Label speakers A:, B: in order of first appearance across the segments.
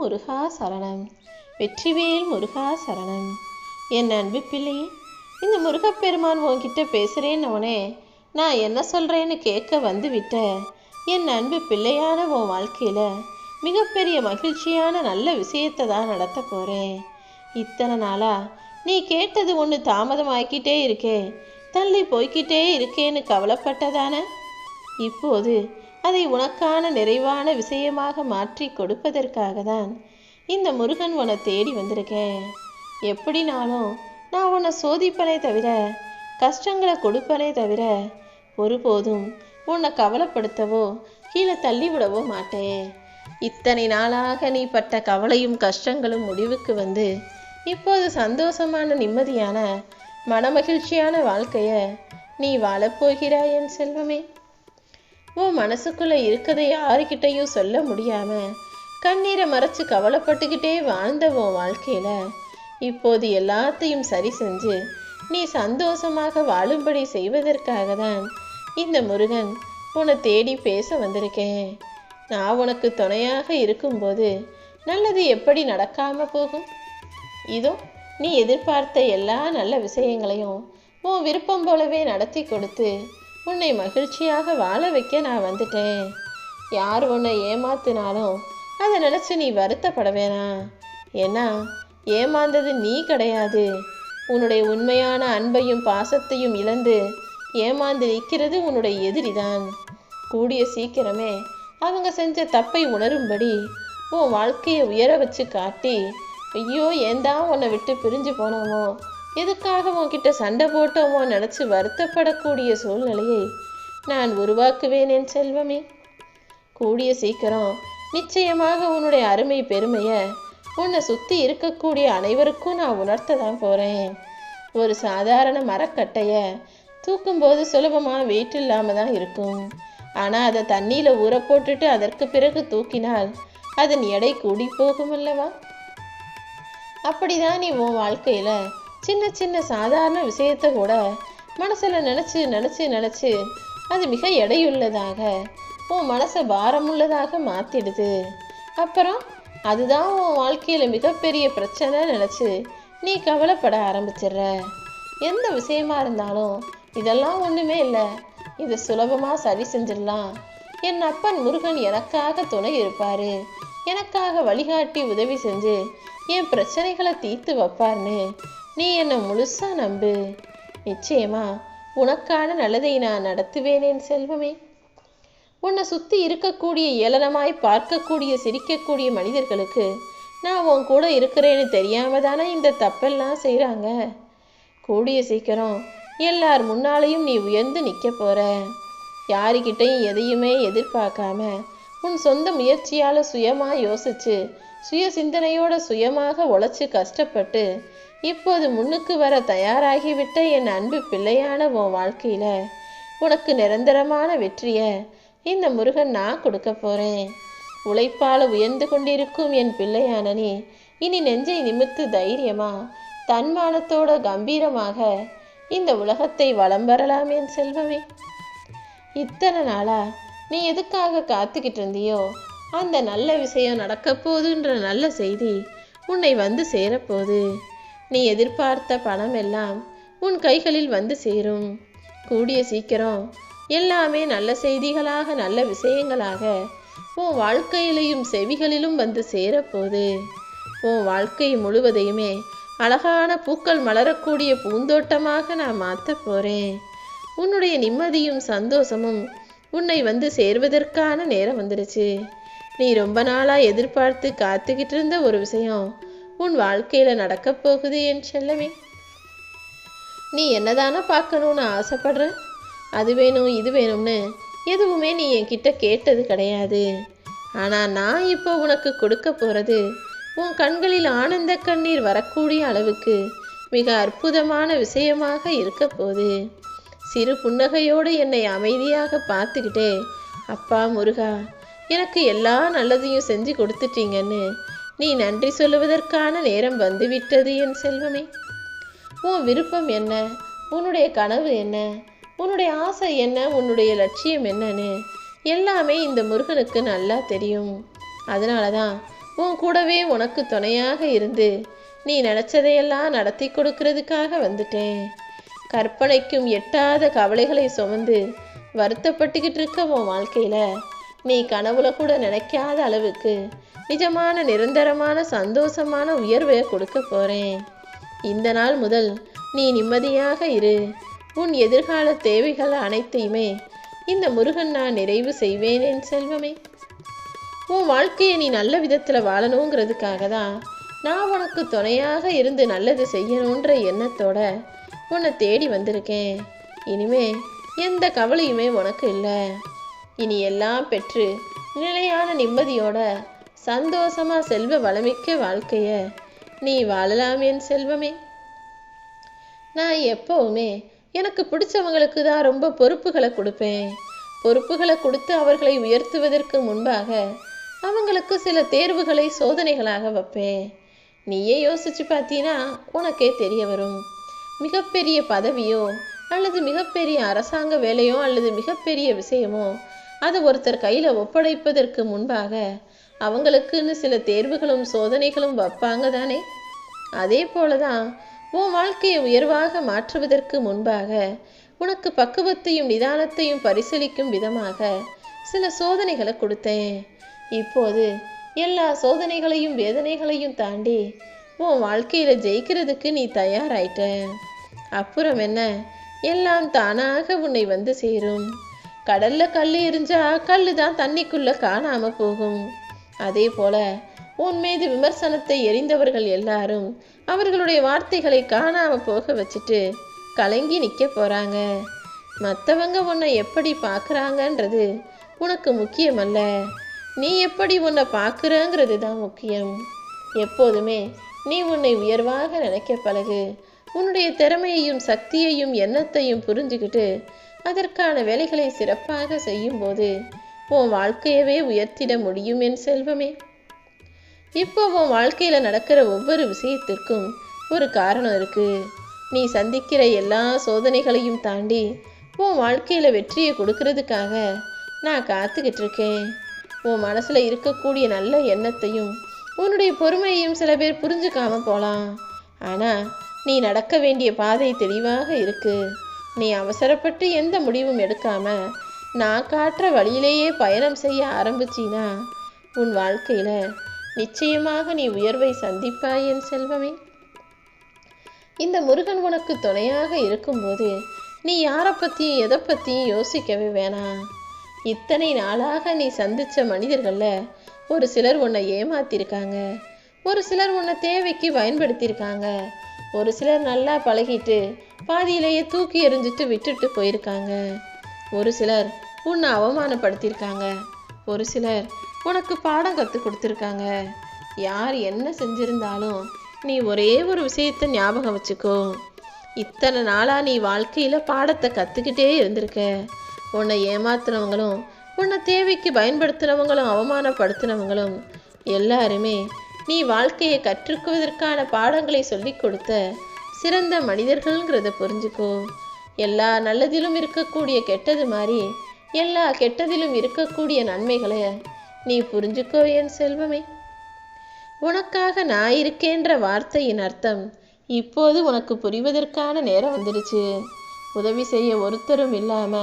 A: முருகா சரணம். வெற்றிவேல் முருகா சரணம். என் அன்பு பிள்ளையே இந்த முருகப்பெருமான் உன்கிட்ட பேசுகிறேன்னவனே நான் என்ன சொல்கிறேன்னு கேட்க வந்து விட்ட என் அன்பு பிள்ளையான உன் வாழ்க்கையில் மிகப்பெரிய மகிழ்ச்சியான நல்ல விஷயத்தை தான் நடத்த போகிறேன் இத்தனை நாளா நீ கேட்டது ஒன்று தாமதமாக்கிட்டே இருக்கே. தள்ளி போய்க்கிட்டே இருக்கேன்னு கவலைப்பட்டதானே? இப்போது அதை உனக்கான நிறைவான விஷயமாக மாற்றி கொடுப்பதற்காக தான் இந்த முருகன் உன்னை தேடி வந்திருக்கேன். எப்படினாலும் நான் உன்னை சோதிப்பனே தவிர கஷ்டங்களை கொடுப்பனே தவிர ஒருபோதும் உன்னை கவலைப்படுத்தவோ கீழே தள்ளிவிடவோ மாட்டேன். இத்தனை நாளாக நீ பட்ட கவலையும் கஷ்டங்களும் முடிவுக்கு வந்து இப்போது சந்தோஷமான நிம்மதியான மனமகிழ்ச்சியான வாழ்க்கைய நீ வாழப்போகிறாய் என் செல்வமே. உன் மனசுக்குள்ளே இருக்கதை யாருக்கிட்டையும் சொல்ல முடியாம கண்ணீரை மறைச்சு கவலைப்பட்டுக்கிட்டே வாழ்ந்த உன் வாழ்க்கையில் இப்போது எல்லாத்தையும் சரி செஞ்சு நீ சந்தோஷமாக வாழும்படி செய்வதற்காக தான் இந்த முருகன் உன்னை தேடி பேச வந்திருக்கேன். நான் உனக்கு துணையாக இருக்கும்போது நல்லது எப்படி நடக்காம போகும்? இதோ நீ எதிர்பார்த்த எல்லா நல்ல விஷயங்களையும் உன் விருப்பம் போலவே நடத்தி கொடுத்து உன்னை மகிழ்ச்சியாக வாழ வைக்க நான் வந்துட்டேன். யார் உன்னை ஏமாத்தினாலும் அதை நினச்சி நீ வருத்தப்பட வேணாம். ஏன்னா ஏமாந்தது நீ கிடையாது. உன்னுடைய உண்மையான அன்பையும் பாசத்தையும் இழந்து ஏமாந்து நிற்கிறது உன்னுடைய எதிரிதான். கூடிய சீக்கிரமே அவங்க செஞ்ச தப்பை உணரும்படி உன் வாழ்க்கையை உயர வச்சு காட்டி ஐயோ ஏன்தான் உன்னை விட்டு பிரிஞ்சு போனோமோ? எதுக்காக உன்கிட்ட சண்டை போட்டோமோ நினச்சி வருத்தப்படக்கூடிய சூழ்நிலையை நான் உருவாக்குவேன் என் செல்வமே. கூடிய சீக்கிரம் நிச்சயமாக உன்னுடைய அருமை பெருமையை உன்னை சுற்றி இருக்கக்கூடிய அனைவருக்கும் நான் உணர்த்த தான் போகிறேன் ஒரு சாதாரண மரக்கட்டையை தூக்கும்போது சுலபமாக வெயிட் இல்லாமல் தான் இருக்கும். ஆனால் அதை தண்ணியில் ஊற போட்டுட்டு அதற்கு பிறகு தூக்கினால் அதன் எடை கூடி போகும் அல்லவா? அப்படிதான் நீ உன் வாழ்க்கையில் சின்ன சின்ன சாதாரண விஷயத்தை கூட மனசில் நினச்சி நினச்சி நினச்சி அது மிக எடையுள்ளதாக உன் மனசை பாரமுள்ளதாக மாற்றிடுது அப்புறம் அதுதான் உன் வாழ்க்கையில் மிகப்பெரிய பிரச்சனை நினச்சி நீ கவலைப்பட ஆரம்பிச்சிடுற. எந்த விஷயமா இருந்தாலும் இதெல்லாம் ஒன்றுமே இல்லை. இது சுலபமாக சரி செஞ்சிடலாம். என் அப்பன் முருகன் எனக்காக துணை இருப்பாரு. எனக்காக வழிகாட்டி உதவி செஞ்சு என் பிரச்சனைகளை தீர்த்து வைப்பார்னு நீ என்னை முழுசா நம்பு. நிச்சயமா உனக்கான நல்லதை நான் நடத்துவேனேன் செல்வமே. உன்னை சுற்றி இருக்கக்கூடிய ஏளனமாய் பார்க்கக்கூடிய சிரிக்கக்கூடிய மனிதர்களுக்கு நான் உன் கூட இருக்கிறேன்னு தெரியாம தானே இந்த தப்பெல்லாம் செய்கிறாங்க கூடிய சீக்கிரம் எல்லார் முன்னாலேயும் நீ உயர்ந்து நிற்க போற. யாருக்கிட்டையும் எதையுமே எதிர்பார்க்காம உன் சொந்த முயற்சியால் சுயமாக யோசிச்சு சுய சிந்தனையோட சுயமாக உழைச்சி கஷ்டப்பட்டு இப்போது முன்னுக்கு வர தயாராகிவிட்ட என் அன்பு பிள்ளையான உன் வாழ்க்கையில உனக்கு நிரந்தரமான வெற்றியை இந்த முருகன் நான் கொடுக்க போறேன். உழைப்பால் உயர்ந்து கொண்டிருக்கும் என் பிள்ளையான நீ இனி நெஞ்சை நிமித்து தைரியமா தன்மானத்தோட கம்பீரமாக இந்த உலகத்தை வலம் வரலாம் என் செல்வமே. இத்தனை நாளா நீ எதுக்காக காத்துக்கிட்டு இருந்தியோ அந்த நல்ல விஷயம் நடக்க போகுதுன்ற நல்ல செய்தி உன்னை வந்து சேரப்போகுது. நீ எதிர்பார்த்த பணம் எல்லாம் உன் கைகளில் வந்து சேரும். கூடிய சீக்கிரம் எல்லாமே நல்ல செய்திகளாக நல்ல விஷயங்களாக உன் வாழ்க்கையிலையும் செவிகளிலும் வந்து சேரப்போகுது. உன் வாழ்க்கை முழுவதையுமே அழகான பூக்கள் மலரக்கூடிய பூந்தோட்டமாக நான் மாற்ற போகிறேன் உன்னுடைய நிம்மதியும் சந்தோஷமும் உன்னை வந்து சேர்வதற்கான நேரம் வந்துடுச்சு. நீ ரொம்ப நாளாக எதிர்பார்த்து காத்துக்கிட்டு இருந்த ஒரு விஷயம் உன் வாழ்க்கையில் நடக்கப் போகுது என் செல்லமே. நீ என்னதானே பார்க்கணும்னு ஆசைப்படுற? அது வேணும் இது வேணும்னு எதுவுமே நீ என்கிட்ட கேட்டது கிடையாது. ஆனால் நான் இப்போ உனக்கு கொடுக்க போகிறது உன் கண்களில் ஆனந்த கண்ணீர் வரக்கூடிய அளவுக்கு மிக அற்புதமான விஷயமாக இருக்க போகுது. சிறு புன்னகையோடு என்னை அமைதியாக பார்த்துக்கிட்டே அப்பா முருகா எனக்கு எல்லா நல்லதையும் செஞ்சு கொடுத்துட்டீங்கன்னு நீ நன்றி சொல்லுவதற்கான நேரம் வந்துவிட்டது என் செல்வமே. உன் விருப்பம் என்ன? உன்னுடைய கனவு என்ன? உன்னுடைய ஆசை என்ன? உன்னுடைய லட்சியம் என்னன்னு எல்லாமே இந்த முருகனுக்கு நல்லா தெரியும். அதனால தான் உன் கூடவே உனக்கு துணையாக இருந்து நீ நினச்சதையெல்லாம் நடத்தி கொடுக்கறதுக்காக வந்துட்டேன். கற்பனைக்கும் எட்டாத கவலைகளை சுமந்து வருத்தப்பட்டுக்கிட்டு இருக்க உன் வாழ்க்கையில நீ கனவுல கூட நினைக்காத அளவுக்கு நிஜமான நிரந்தரமான சந்தோஷமான உயர்வை கொடுக்க போறேன். இந்த நாள் முதல் நீ நிம்மதியாக இரு. உன் எதிர்கால தேவைகள் அனைத்தையுமே இந்த முருகன் நான் நிறைவு செய்வேன் என் செல்வமே. உன் வாழ்க்கையை நீ நல்ல விதத்தில் வாழணுங்கிறதுக்காக தான் நான் உனக்கு துணையாக இருந்து நல்லது செய்யணுன்ற எண்ணத்தோட உன்னை தேடி வந்திருக்கேன். இனிமே எந்த கவலையுமே உனக்கு இல்லை. இனி எல்லாம் பெற்று நிலையான நிம்மதியோட சந்தோஷமா செல்வ வளமிக்க வாழ்க்கைய நீ வாழலாம் என் செல்வமே. நான் எப்பவுமே எனக்கு பிடிச்சவங்களுக்கு தான் ரொம்ப பொறுப்புகளை கொடுப்பேன். பொறுப்புகளை கொடுத்து அவர்களை உயர்த்துவதற்கு முன்பாக அவங்களுக்கு சில தேர்வுகளை சோதனைகளாக வைப்பேன். நீயே யோசிச்சு பார்த்தீங்கன்னா உனக்கே தெரிய வரும். மிகப்பெரிய பதவியோ அல்லது மிகப்பெரிய அரசாங்க வேலையோ அல்லது மிகப்பெரிய விஷயமோ அதை ஒருத்தர் கையில் ஒப்படைப்பதற்கு முன்பாக அவங்களுக்குன்னு சில தேர்வுகளும் சோதனைகளும் வைப்பாங்க தானே? அதே போல தான் உன் வாழ்க்கையை உயர்வாக மாற்றுவதற்கு முன்பாக உனக்கு பக்குவத்தையும் நிதானத்தையும் பரிசீலிக்கும் விதமாக சில சோதனைகளை கொடுத்தேன். இப்போது எல்லா சோதனைகளையும் வேதனைகளையும் தாண்டி உன் வாழ்க்கையில் ஜெயிக்கிறதுக்கு நீ தயாராயிட்ட. அப்புறம் என்ன? எல்லாம் தானாக உன்னை வந்து சேரும். கடல்ல கல் எரிஞ்சா கல்லு தான் தண்ணிக்குள்ள காணாம போகும். அதே போல உன் மீது விமர்சனத்தை எரிந்தவர்கள் எல்லாரும் அவர்களுடைய வார்த்தைகளை காணாம போக வச்சுட்டு கலங்கி நிற்க போறாங்க. மற்றவங்க உன்னை எப்படி பார்க்குறாங்கன்றது உனக்கு முக்கியமல்ல. நீ எப்படி உன்னை பார்க்குறங்கிறது தான் முக்கியம். எப்போதுமே நீ உன்னை உயர்வாக நினைக்க பழகு. உன்னுடைய திறமையையும் சக்தியையும் எண்ணத்தையும் புரிஞ்சுக்கிட்டு அதற்கான வேலைகளை சிறப்பாக செய்யும்போது உன் வாழ்க்கையவே உயர்த்திட முடியும் என் செல்வமே. இப்போ உன் வாழ்க்கையில நடக்கிற ஒவ்வொரு விஷயத்திற்கும் ஒரு காரணம் இருக்கு. நீ சந்திக்கிற எல்லா சோதனைகளையும் தாண்டி உன் வாழ்க்கையில வெற்றியை கொடுக்கறதுக்காக நான் காத்துக்கிட்டு இருக்கேன். உன் மனசுல இருக்கக்கூடிய நல்ல எண்ணத்தையும் உன்னுடைய பொறுமையையும் சில பேர் புரிஞ்சுக்காம போலாம். ஆனா நீ நடக்க வேண்டிய பாதை தெளிவாக இருக்கு. நீ அவசரப்பட்டு எந்த முடிவும் எடுக்காம நான் காட்டுற வழியிலேயே பயணம் செய்ய ஆரம்பிச்சினா? உன் வாழ்க்கையில நிச்சயமாக நீ உயர்வை சந்திப்பாய் என் செல்வமே. இந்த முருகன் உனக்கு துணையாக இருக்கும்போது நீ யாரை பற்றியும் எதை பற்றியும் யோசிக்கவே வேணாம் இத்தனை நாளாக நீ சந்திச்ச மனிதர்களில் ஒரு சிலர் உன்னை ஏமாத்திருக்காங்க. ஒரு சிலர் உன்னை தேவைக்கு பயன்படுத்தியிருக்காங்க. ஒரு சிலர் நல்லா பழகிட்டு பாதியிலேயே தூக்கி எறிஞ்சிட்டு விட்டுட்டு போயிருக்காங்க. ஒரு சிலர் உன்னை அவமானப்படுத்தியிருக்காங்க. ஒரு சிலர் உனக்கு பாடம் கற்றுக் கொடுத்துருக்காங்க. யார் என்ன செஞ்சிருந்தாலும் நீ ஒரே ஒரு விஷயத்த ஞாபகம் வச்சுக்கோ. இத்தனை நாளாக நீ வாழ்க்கையில் பாடத்தை கற்றுக்கிட்டே இருந்திருக்க. உன்னை ஏமாத்துனவங்களும் உன்னை தேவைக்கு பயன்படுத்தினவங்களும் அவமானப்படுத்தினவங்களும் எல்லாருமே நீ வாழ்க்கையை கற்றுக்குவதற்கான பாடங்களை சொல்லிக் கொடுத்த சிறந்த மனிதர்கள்ங்கிறத புரிஞ்சுக்கோ. எல்லா நல்லதிலும் இருக்கக்கூடிய கெட்டது மாதிரி எல்லா கெட்டதிலும் இருக்கக்கூடிய நன்மைகளை நீ புரிஞ்சுக்கோ என் செல்வமே. உனக்காக நான் இருக்கேன்ற வார்த்தையின் அர்த்தம் இப்போது உனக்கு புரிவதற்கான நேரம் வந்துடுச்சு. உதவி செய்ய ஒருத்தரும் இல்லாம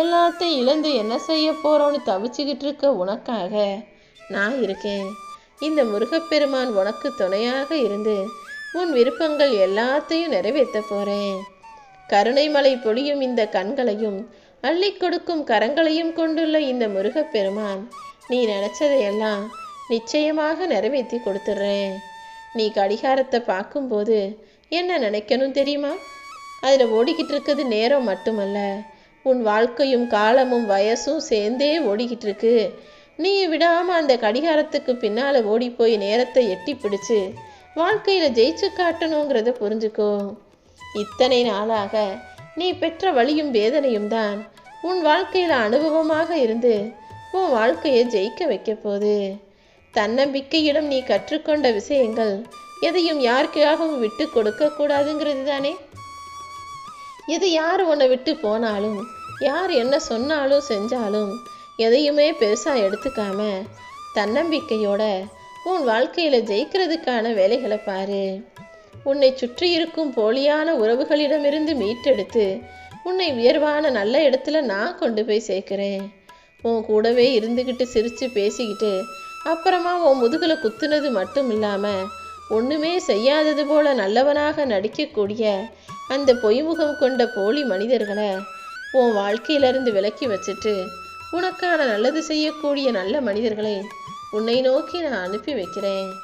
A: எல்லாத்தையும் இழந்து என்ன செய்ய போறோன்னு தவிச்சுக்கிட்டு இருக்க உனக்காக நான் இருக்கேன். இந்த முருகப்பெருமான் உனக்கு துணையாக இருந்து உன் விருப்பங்கள் எல்லாத்தையும் நிறைவேற்ற போறேன். கருணைமலை பொழியும் இந்த கண்களையும் அள்ளி கொடுக்கும் கரங்களையும் கொண்டுள்ள இந்த முருகப்பெருமான் நீ நினைச்சதையெல்லாம் நிச்சயமாக நிறைவேற்றி கொடுத்துட்றேன். நீ கடிகாரத்தை பார்க்கும்போது என்ன நினைக்கணும் தெரியுமா? அதில் ஓடிக்கிட்டு இருக்கிறது நேரம் மட்டுமல்ல. உன் வாழ்க்கையும் காலமும் வயசும் சேர்ந்தே ஓடிக்கிட்டு இருக்கு நீ விடாம அந்த கடிகாரத்துக்கு பின்னால ஓடி போய் நேரத்தை எட்டி பிடிச்சு வாழ்க்கையில் ஜெயிச்சு காட்டணுங்கிறத புரிஞ்சுக்கோ. இத்தனை நாளாக நீ பெற்ற வழியும் வேதனையும் தான் உன் வாழ்க்கையில் அனுபவமாக இருந்து உன் வாழ்க்கையை ஜெயிக்க வைக்க போகுது. தன்னம்பிக்கையிடம் நீ கற்றுக்கொண்ட விஷயங்கள் எதையும் யாருக்காகவும் விட்டு கொடுக்க கூடாதுங்கிறது தானே? எது யார் உன்னை விட்டு போனாலும் யார் என்ன சொன்னாலும் செஞ்சாலும் எதையுமே பெருசாக எடுத்துக்காம தன்னம்பிக்கையோட உன் வாழ்க்கையில ஜெயிக்கிறதுக்கான வேலைகளை பாரு. உன்னை சுற்றி இருக்கும் போலியான உறவுகளிடமிருந்து மீட்டெடுத்து உன்னை உயர்வான நல்ல இடத்துல நான் கொண்டு போய் சேர்க்கிறேன். உன் கூடவே இருந்துக்கிட்டு சிரித்து பேசிக்கிட்டு அப்புறமா உன் முதுகுல குத்துனது மட்டும் இல்லாமல் ஒன்றுமே செய்யாதது போல நல்லவனாக நடிக்கக்கூடிய அந்த பொய்முகம் கொண்ட போலி மனிதர்களை உன் வாழ்க்கையிலிருந்து விலக்கி வச்சுட்டு உனக்கான நல்லது செய்யக்கூடிய நல்ல மனிதர்களை உன்னை நோக்கி நான் அனுப்பி வைக்கிறேன்.